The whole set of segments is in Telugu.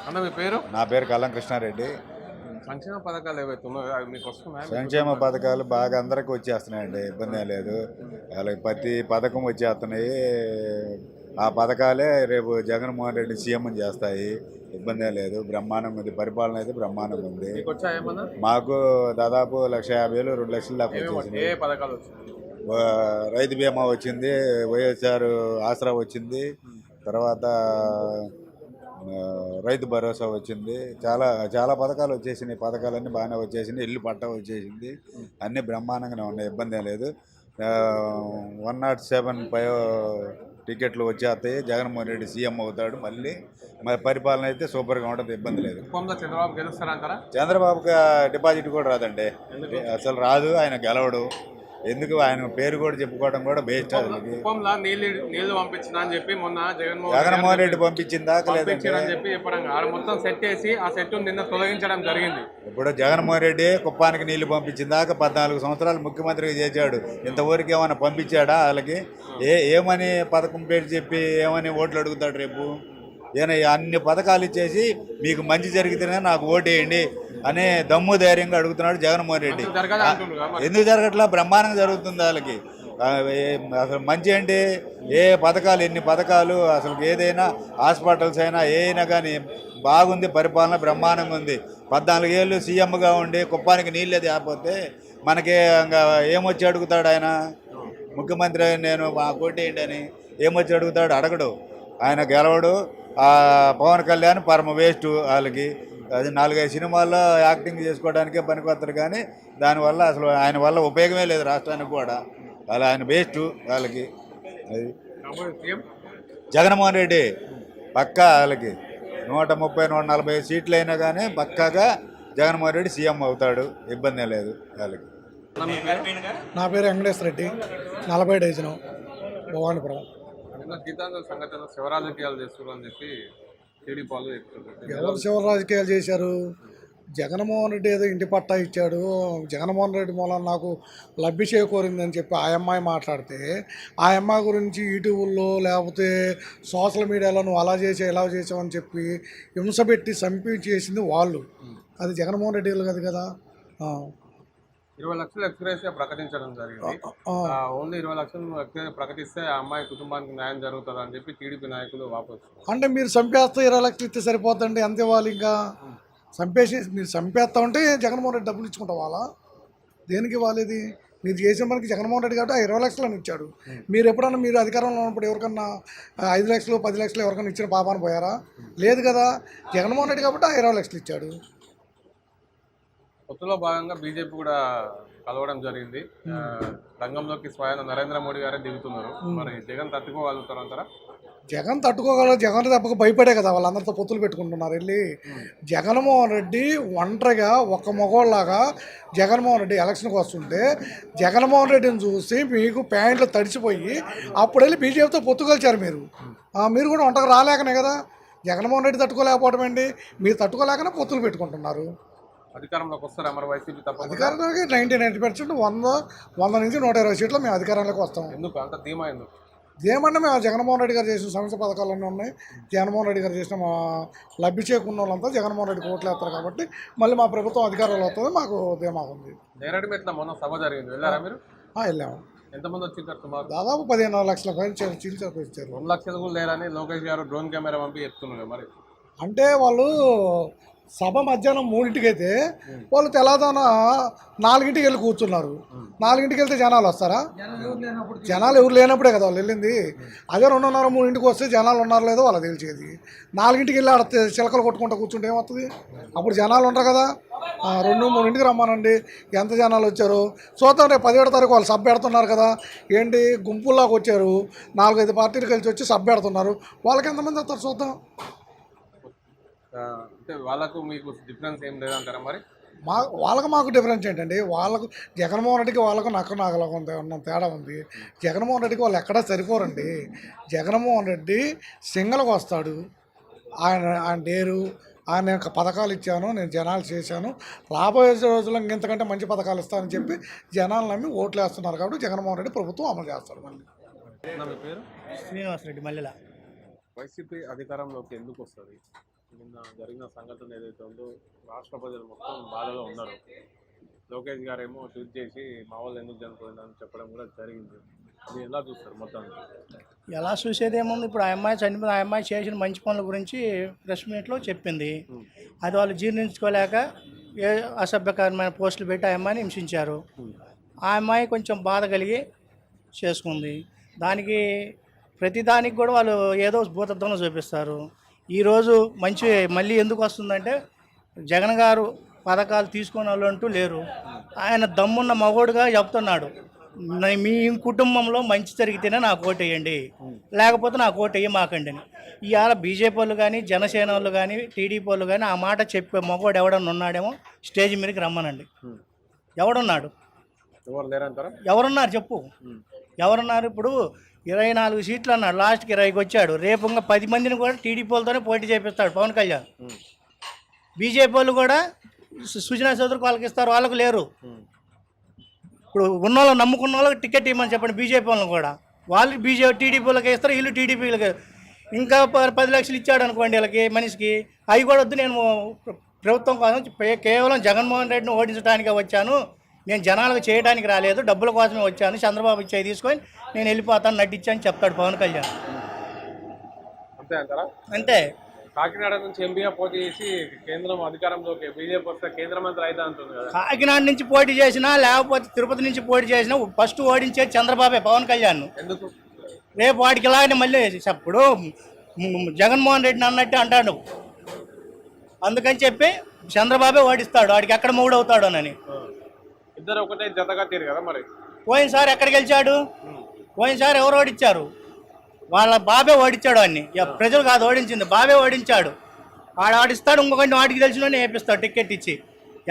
అన్న మీ పేరు? నా పేరు కల్లం కృష్ణారెడ్డి. సంక్షేమ పథకాలు ఏవైతే ఉన్నాయో అవి మీకు వస్తున్నాయి? సంక్షేమ పథకాలు బాగా అందరికి వచ్చేస్తున్నాయండి ఇబ్బంది ఏం లేదు. వాళ్ళకి ప్రతి పథకం వచ్చేస్తున్నాయి. ఆ పథకాలే రేపు జగన్మోహన్ రెడ్డి సీఎం చేస్తాయి. ఇబ్బంది ఏం లేదు. బ్రహ్మాండంగా ఉంది. పరిపాలన అయితే బ్రహ్మాండంగా ఉంది. మీకు దాదాపు లక్ష యాభై వేలు రెండు లక్షల దాకా వచ్చేసింది రైతు బీమా వచ్చింది వైఎస్ఆర్ ఆసరా వచ్చింది తర్వాత రైతు భరోసా వచ్చింది. చాలా చాలా పథకాలు వచ్చేసినాయి. పథకాలన్నీ బాగానే వచ్చేసినాయి. ఇల్లు పట్ట వచ్చేసింది. అన్నీ బ్రహ్మాండంగానే ఉన్నాయి. ఇబ్బంది లేదు. వన్ నాట్ సెవెన్ ఫైవ్ టికెట్లు వచ్చేస్తాయి. జగన్మోహన్ రెడ్డి సీఎం అవుతాడు మళ్ళీ. మరి పరిపాలన అయితే సూపర్గా ఉంటుంది. ఇబ్బంది లేదు. చంద్రబాబుకి డిపాజిట్ కూడా రాదండి. అసలు రాదు. ఆయన గెలవడు. ఎందుకు ఆయన పేరు కూడా చెప్పుకోవడం కూడా బేస్ట్ నీళ్ళు నీళ్ళు పంపించిన అని చెప్పి మొన్న జగన్మోహన్ జగన్మోహన్ రెడ్డి పంపించిన దాకా లేదండి పంపించారని చెప్పి చెప్పడం మొత్తం సెట్ చేసి ఆ సెట్ నిన్న తొలగించడం జరిగింది. ఇప్పుడు జగన్మోహన్ రెడ్డి కుప్పానికి నీళ్ళు పంపించిన దాకా పద్నాలుగు సంవత్సరాలు ముఖ్యమంత్రిగా చేశాడు. ఇంతవరకు ఏమైనా పంపించాడా వాళ్ళకి? ఏ ఏమని పథకం పేరు చెప్పి ఏమని ఓట్లు అడుగుతాడు రేపు? ఈయన అన్ని పథకాలు ఇచ్చేసి మీకు మంచి జరిగితేనే నాకు ఓటేయండి అనే దమ్ము ధైర్యంగా అడుగుతున్నాడు జగన్మోహన్ రెడ్డి. ఎందుకు జరగట్లా? బ్రహ్మాండంగా జరుగుతుంది వాళ్ళకి. అసలు మంచి ఏంటి ఏ పథకాలు ఎన్ని పథకాలు అసలు ఏదైనా హాస్పిటల్స్ అయినా ఏ అయినా కానీ బాగుంది పరిపాలన బ్రహ్మాండంగా ఉంది. పద్నాలుగేళ్ళు సీఎంగా ఉండి కుప్పానికి నీళ్ళే తేకపోతే మనకి ఇంకా ఏమొచ్చి అడుగుతాడు ఆయన? ముఖ్యమంత్రి నేను మా కోటేయండి అని ఏమొచ్చి అడుగుతాడు? అడగడు. ఆయన గెలవడు. పవన్ కళ్యాణ్ పరమ వేస్ట్ వాళ్ళకి. అది నాలుగైదు సినిమాల్లో యాక్టింగ్ చేసుకోవడానికే పనికొస్తారు కానీ దానివల్ల అసలు ఆయన వల్ల ఉపయోగమే లేదు రాష్ట్రానికి కూడా. అలా ఆయన వేస్ట్ వాళ్ళకి. అది. జగన్మోహన్ రెడ్డి పక్కా వాళ్ళకి. నూట ముప్పై నూట నలభై సీట్లు అయినా కానీ పక్కాగా జగన్మోహన్ రెడ్డి సీఎం అవుతాడు. ఇబ్బంది లేదు వాళ్ళకి. నా పేరు వెంకటేశ్వర రెడ్డి. నలభై డజను భవానీపురం. నిన్న గీతాంజలి సంఘటన శివ రాజకీయాలు చేస్తున్నారు అని చెప్పి వాళ్ళు చెప్తున్నారు ఎవరు శివ రాజకీయాలు చేశారు? జగన్మోహన్ రెడ్డి ఏదో ఇంటి పట్టా ఇచ్చాడు. జగన్మోహన్ రెడ్డి మూలన నాకు లబ్ధి చేకూరిందని చెప్పి ఆ అమ్మాయి మాట్లాడితే ఆ అమ్మాయి గురించి యూట్యూబ్లో లేకపోతే సోషల్ మీడియాలో నువ్వు అలా చేసావు ఇలా చేసావు అని చెప్పి హింస పెట్టి చంపి చేసింది వాళ్ళు అది జగన్మోహన్ రెడ్డి వాళ్ళు కాదు. ఇరవై లక్షలు ఎక్స్గ్రేషియా ప్రకటించడం జరిగింది. ఓన్లీ ఇరవై లక్షలు ప్రకటిస్తే ఆ అమ్మాయి కుటుంబానికి న్యాయం జరుగుతుంది అని చెప్పి టీడీపీ నాయకులు వాపోచ్చు అంటే మీరు చంపేస్తే ఇరవై లక్షలు ఇస్తే సరిపోతుందండి ఎంత ఇవ్వాలి ఇంకా చంపేసి మీరు చంపేస్తా ఉంటే జగన్మోహన్ రెడ్డి డబ్బులు ఇచ్చుకుంటా వాళ్ళ దేనికి ఇది మీరు చేసిన మనకి జగన్మోహన్ రెడ్డి కాబట్టి ఆ ఇరవై లక్షలు అని ఇచ్చాడు మీరు ఎప్పుడన్నా మీరు అధికారంలో ఉన్నప్పుడు ఎవరికన్నా ఐదు లక్షలు పది లక్షలు ఎవరికన్నా ఇచ్చిన పాపాన్ని పోయారా? లేదు కదా. జగన్మోహన్ రెడ్డి కాబట్టి ఆ ఇరవై లక్షలు ఇచ్చాడు. పొత్తులో భాగంగా బీజేపీ కూడా కలవడం జరిగింది. రంగంలోకి స్వయం నరేంద్ర మోడీ గారే దిగుతున్నారు. మరి జగన్ తట్టుకోగలుగుతారు అంటారా? జగన్ తట్టుకోగలరు. జగన్ దెబ్బకు భయపడే కదా వాళ్ళందరితో పొత్తులు పెట్టుకుంటున్నారు. వెళ్ళి జగన్మోహన్ రెడ్డి ఒంటరిగా ఒక మగోళ్ళలాగా జగన్మోహన్ రెడ్డి ఎలక్షన్కి వస్తుంటే జగన్మోహన్ రెడ్డిని చూసి మీకు ప్యాంట్లు తడిసిపోయి అప్పుడు వెళ్ళి బీజేపీతో పొత్తు కలిచారు మీరు. మీరు కూడా ఒంటరిగా రాలేకనే కదా. జగన్మోహన్ రెడ్డి తట్టుకోలేకపోవడం ఏంటి? మీరు తట్టుకోలేకనే పొత్తులు పెట్టుకుంటున్నారు. అధికారంలోకి వస్తారా మరి వైసీపీ తప్పకుండా అధికారంలోకి నైంటీ నైంటీ పర్సెంట్ వంద వంద నుంచి నూట ఇరవై సీట్లు మేము అధికారంలోకి వస్తాం. ఎందుకు? అంత ధీమా ఎందుకు? ఏమన్నా మేము జగన్మోహన్ రెడ్డి గారు చేసిన సంక్షేమ పథకాలన్నీ ఉన్నాయి. జగన్మోహన్ రెడ్డి గారు చేసిన మా లబ్ధి చేకున్న వాళ్ళంతా జగన్మోహన్ రెడ్డికి ఓట్లు వేస్తారు కాబట్టి మళ్ళీ మా ప్రభుత్వం అధికారంలో వస్తుంది మాకు ధీమా ఉంది. నేరడి మెట్ల మొన్న సభ జరిగింది. వెళ్ళారా మీరు? వెళ్ళాము. ఎంతమంది వచ్చింటారు సుమారు? దాదాపు పదిహేను లక్షల పైన చీల్చారు ఇచ్చారు రెండు లక్షలు కూడా లేరని లోకేష్ గారు డ్రోన్ కెమెరా పంపి చెప్తున్నారు మరి. అంటే వాళ్ళు సభ మధ్యాహ్నం మూడింటికి అయితే వాళ్ళు తెల్లదాన నాలుగింటికి వెళ్ళి కూర్చున్నారు. నాలుగింటికి వెళ్తే జనాలు వస్తారా? జనాలు ఎవరు లేనప్పుడే కదా వాళ్ళు వెళ్ళింది. అదే రెండున్నర మూడింటికి వస్తే జనాలు ఉన్నారు లేదో వాళ్ళకి తెలిసేది. నాలుగింటికి వెళ్ళి ఆడ చిలకలు కొట్టుకుంటూ కూర్చుంటే ఏమవుతుంది? అప్పుడు జనాలు ఉంటారు కదా. రెండు మూడింటికి రమ్మానండి. ఎంత జనాలు వచ్చారు? చూద్దాం రేపు పదిహేడు తారీఖు వాళ్ళు సబ్ పెడుతున్నారు కదా. ఏంటి? గుంపుల్లాగా వచ్చారు. నాలుగైదు పార్టీలు కలిసి వచ్చి సబ్ పెడుతున్నారు. వాళ్ళకి ఎంతమంది వస్తారు చూద్దాం. అంటే వాళ్ళకు మీకు డిఫరెన్స్ ఏం లేదంటారా మరి? మా వాళ్ళకి మాకు డిఫరెన్స్ ఏంటండి? వాళ్ళకు జగన్మోహన్ రెడ్డికి వాళ్ళకు నక్క నాగలకు ఉంది ఉన్న తేడా ఉంది. జగన్మోహన్ రెడ్డికి వాళ్ళు ఎక్కడా సరిపోరండి. జగన్మోహన్ రెడ్డి సింగల్కి వస్తాడు. ఆయన ఆయన డేరు ఆయన యొక్క పథకాలు ఇచ్చాను నేను జనాలు చేశాను. రాబోయే రోజుల్లో ఇంతకంటే మంచి పథకాలు ఇస్తానని చెప్పి జనాలు నమ్మి ఓట్లు వేస్తున్నారు కాబట్టి జగన్మోహన్ రెడ్డి ప్రభుత్వం అమలు చేస్తాడు మళ్ళీ. నా మీ పేరు? శ్రీనివాస్ రెడ్డి మల్లెల. వైసీపీ అధికారంలోకి ఎందుకు వస్తుంది? నిన్న జరిగిన సంఘటన ఏదైతే ఉందో రాష్ట్ర ప్రజలు మొత్తం బాధలో ఉన్నారు. లోకేష్ గారేమో ట్వీట్ చేసి మా వాళ్ళు ఎందుకు చనిపోయిందని చెప్పడం కూడా జరిగింది. అది ఎలా చూస్తారు మొత్తం ఎలా చూసేది ఏముంది? ఇప్పుడు ఆ అమ్మాయి చనిపోయిన ఆ అమ్మాయి చేసిన మంచి పనుల గురించి ప్రెస్ మీట్లో చెప్పింది. అది వాళ్ళు జీర్ణించుకోలేక ఏ అసభ్యకరమైన పోస్టులు పెట్టి ఆ అమ్మాయిని హింసించారు. ఆ అమ్మాయి కొంచెం బాధ కలిగి చేసుకుంది. దానికి ప్రతిదానికి కూడా వాళ్ళు ఏదో భూతత్వంలో చూపిస్తారు. ఈరోజు మంచి మళ్ళీ ఎందుకు వస్తుందంటే జగన్ గారు పథకాలు తీసుకునే వాళ్ళు అంటూ లేరు. ఆయన దమ్మున్న మగోడుగా చెప్తున్నాడు. "న- మీ కుటుంబంలో మంచి జరిగితేనే నాకు ఓటు వేయండి. లేకపోతే నాకు ఓటు వేయమాకండి అని. ఇవాళ బీజేపీ వాళ్ళు కానీ జనసేన వాళ్ళు కానీ టీడీపీ వాళ్ళు కానీ ఆ మాట చెప్పే మగోడు ఎవడన్నా ఉన్నాడేమో స్టేజ్ మీదకి రమ్మనండి. ఎవడున్నాడు? ఎవరున్నారు చెప్పు. ఎవరున్నారు ఇప్పుడు? ఇరవై నాలుగు సీట్లు అన్నాడు. లాస్ట్కి ఇరవైకి వచ్చాడు. రేపు ఇంకా పది మందిని కూడా టీడీపీ వాళ్ళతోనే పోటీ చేపిస్తాడు పవన్ కళ్యాణ్. బీజేపీ వాళ్ళు కూడా సుజనా చౌదరికి వాళ్ళకి ఇస్తారు వాళ్ళకు లేరు. ఇప్పుడు ఉన్న వాళ్ళు నమ్ముకున్న వాళ్ళకి టికెట్ ఇవ్వమని చెప్పండి బీజేపీ వాళ్ళని కూడా. వాళ్ళు బీజేపీ టీడీపీ వాళ్ళకి ఇస్తారు. వీళ్ళు టీడీపీలకి ఇంకా పది లక్షలు ఇచ్చాడు అనుకోండి వీళ్ళకి మనిషికి. అవి కూడా వద్దు నేను ప్ర- ప్రభుత్వం కోసం కేవలం జగన్మోహన్ రెడ్డిని ఓడించడానికే వచ్చాను. నేను జనాలకు చేయడానికి రాలేదు డబ్బుల కోసమే వచ్చాను చంద్రబాబు ఇచ్చేది తీసుకొని నేను వెళ్ళిపోతాను నటించాను చెప్తాడు పవన్ కళ్యాణ్. అంతే అంటారా? అంతే. కాకినాడ నుంచి ఎంపీగా పోటీ చేసి కేంద్రం అధికారంలోకి బీజేపీ వస్తే కేంద్ర మంత్రి అయితే అంటుంది కదా. కాకినాడ నుంచి పోటీ చేసినా లేకపోతే తిరుపతి నుంచి పోటీ చేసినా ఫస్ట్ ఓడించేది చంద్రబాబే పవన్ కళ్యాణ్. ఎందుకు? రేపు వాడికి ఇలాగనే మళ్ళీ ఇప్పుడు మ్, జగన్మోహన్ రెడ్డిని అన్నట్టు అంటాడు. అందుకని చెప్పి చంద్రబాబే ఓడిస్తాడు వాడికి ఎక్కడ మూడవుతాడు అని ఆ. ఇద్దరు ఒకటే జతగా తీరు కదా మరి? పోయినసారి ఎక్కడ గెలిచాడు? పోయినసారి ఎవరు ఓడించారు? వాళ్ళ బాబే ఓడించాడు అన్ని. ప్రజలు కాదు ఓడించింది. బాబే ఓడించాడు. వాడు ఆడిస్తాడు ఇంకొకటి వాడికి తెలిసిన వేపిస్తాడు టికెట్ ఇచ్చి.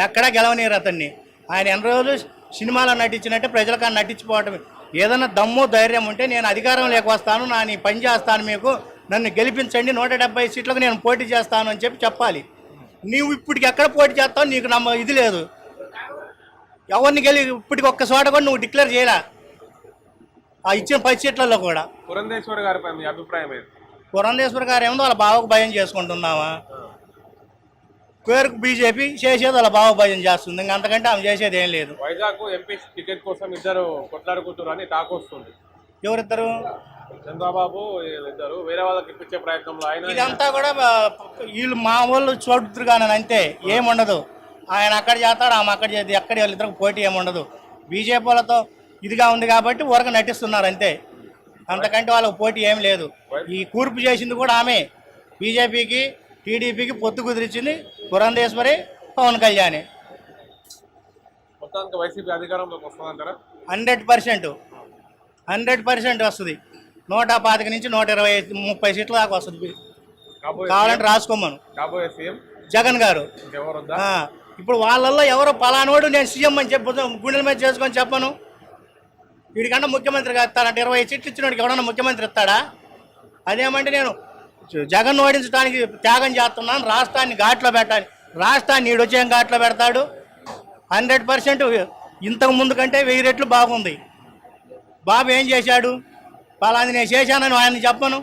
ఎక్కడా గెలవనీరు అతన్ని. ఆయన ఎన్ని రోజులు సినిమాలో నటించినట్టే ప్రజలకు ఆయన నటించిపోవటం ఏదైనా దమ్ము ధైర్యం ఉంటే నేను అధికారం లేక వస్తాను నా నీ పని చేస్తాను మీకు. నన్ను గెలిపించండి నూట డెబ్బై సీట్లకు నేను పోటీ చేస్తాను అని చెప్పి చెప్పాలి. నీవు ఇప్పటికి ఎక్కడ పోటీ చేస్తావు? నీకు నమ్మ ఇది లేదు. ఎవరిని గెలి ఇప్పటికి ఒక్క చోట కూడా నువ్వు డిక్లేర్ చేయలే. ఆ ఇచ్చిన పది సీట్లలో కూడా. పురంధేశ్వరి గారిపై మీ అభిప్రాయం ఏంటి? పురంధేశ్వర గారు ఏమో వాళ్ళ బావకు భయం చేసుకుంటున్నావా? పేరుకు బీజేపీ చేసేది వాళ్ళ బావ భయం చేస్తుంది. ఇంకా అంతకంటే ఆమె చేసేది ఏం లేదు. వైజాగ్ ఎంపీ టికెట్ కోసం ఇద్దరు టాక్ వస్తుంది ఎవరిద్దరు? చంద్రబాబు ఇద్దరు వేరే వాళ్ళకి ఇప్పించే ప్రయత్నంలో ఆయన ఇదంతా కూడా వీళ్ళు మా వాళ్ళు చూడుతురు కానీ అంతే. ఏముండదు. ఆయన అక్కడ చేస్తాడు ఆమె అక్కడ చేది ఎక్కడ వాళ్ళిద్దరికి పోటీ ఏముండదు బీజేపీ వాళ్ళతో ఇదిగా ఉంది కాబట్టి ఊరక నటిస్తున్నారు అంతే. అంతకంటే వాళ్ళకి పోటీ ఏం లేదు. ఈ కూర్పు చేసింది కూడా ఆమె. బీజేపీకి టీడీపీకి పొత్తు కుదిరించింది Purandeswari Pawan Kalyan. Hundred percent. Hundred percent వస్తుంది. నూట పాతిక నుంచి నూట ఇరవై ముప్పై సీట్ల దాకా వస్తుంది. కావాలంటే రాసుకోమను. జగన్ గారు. ఇప్పుడు వాళ్ళల్లో ఎవరో పలానోడు నేను సీఎం అని చెప్పు గుండెల మీద చేసుకొని చెప్పను. వీడికన్నా ముఖ్యమంత్రి ఇస్తానంటే ఇరవై సీట్లు ఇచ్చినోడికి ఎవడన్నా ముఖ్యమంత్రి ఇస్తాడా? అదేమంటే నేను జగన్ ఓడించడానికి త్యాగం చేస్తున్నాను రాష్ట్రాన్ని ఘాట్లో పెట్టాలి. రాష్ట్రాన్ని ఈడు వచ్చేం ఘాట్లో పెడతాడు? హండ్రెడ్ పర్సెంట్ ఇంతకు ముందు కంటే వెయ్యి రెట్లు బాగుంది. బాబు ఏం చేశాడు? పలాంది నేను చేశానని ఆయన చెప్పను.